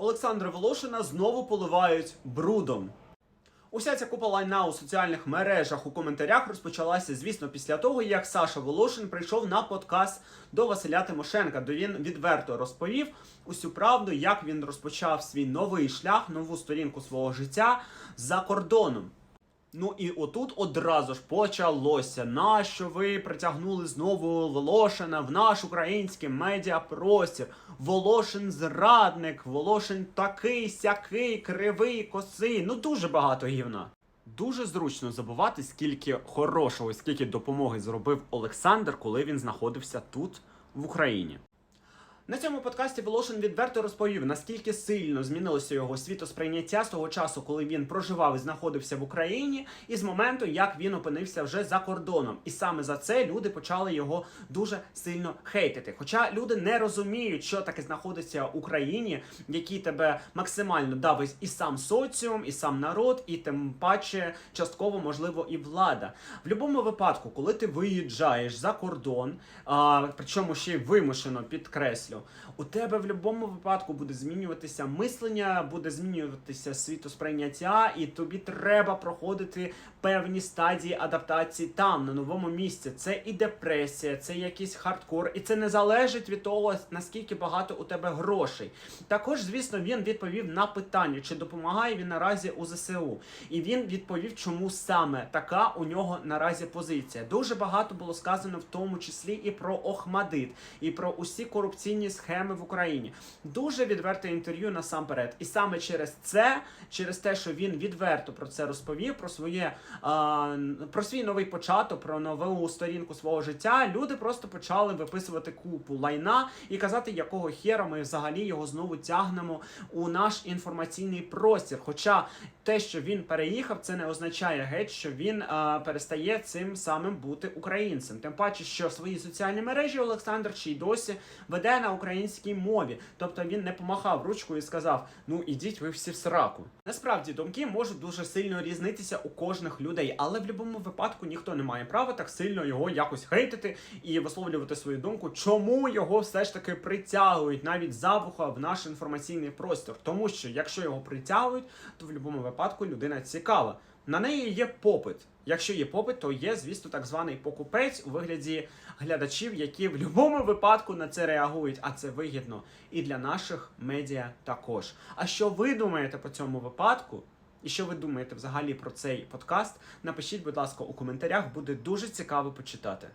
Олександра Волошина знову поливають брудом. Уся ця купа лайна у соціальних мережах у коментарях розпочалася, звісно, після того, як Саша Волошин прийшов на подкаст до Василя Тимошенка, де він відверто розповів усю правду, як він розпочав свій новий шлях, нову сторінку свого життя за кордоном. Ну і отут одразу ж почалося. Нащо ви притягнули знову Волошина в наш український медіапростір? Волошин зрадник, Волошин такий, сякий, кривий, косий. Ну дуже багато гівна. Дуже зручно забувати, скільки хорошого, скільки допомоги зробив Олександр, коли він знаходився тут, в Україні. На цьому подкасті Волошин відверто розповів, наскільки сильно змінилося його світосприйняття з того часу, коли він проживав і знаходився в Україні, і з моменту, як він опинився вже за кордоном. І саме за це люди почали його дуже сильно хейтити. Хоча люди не розуміють, що таке знаходиться в Україні, який тебе максимально давить і сам соціум, і сам народ, і тим паче частково можливо і влада. В будь-якому випадку, коли ти виїжджаєш за кордон, а, причому ще й вимушено підкреслю, у тебе в будь-якому випадку буде змінюватися мислення, буде змінюватися світосприйняття, і тобі треба проходити певні стадії адаптації там, на новому місці. Це і депресія, це якийсь хардкор, і це не залежить від того, наскільки багато у тебе грошей. Також, звісно, він відповів на питання, чи допомагає він наразі у ЗСУ. І він відповів, чому саме така у нього наразі позиція. Дуже багато було сказано в тому числі і про Охмадит, і про усі корупційні схеми в Україні. Дуже відверте інтерв'ю насамперед. І саме через це, через те, що він відверто про це розповів, про своє а, про свій новий початок, про нову сторінку свого життя, люди просто почали виписувати купу лайна і казати, якого хера ми взагалі його знову тягнемо у наш інформаційний простір. Хоча те, що він переїхав, це не означає геть, що він а, перестає цим самим бути українцем. Тим паче, що свої соціальні мережі Олександр ще й досі веде на українській мові. Тобто він не помахав ручкою і сказав: Ну ідіть ви всі в сраку. Насправді думки можуть дуже сильно різнитися у кожних людей, але в будь-якому випадку ніхто не має права так сильно його якось хейтити і висловлювати свою думку, чому його все ж таки притягують навіть за вуха в наш інформаційний простір. Тому що якщо його притягують, то в будь-якому випадку людина цікава. На неї є попит. Якщо є попит, то є, звісно, так званий покупець у вигляді глядачів, які в будь-якому випадку на це реагують, а це вигідно і для наших медіа також. А що ви думаєте по цьому випадку? І що ви думаєте взагалі про цей подкаст? Напишіть, будь ласка, у коментарях, буде дуже цікаво почитати.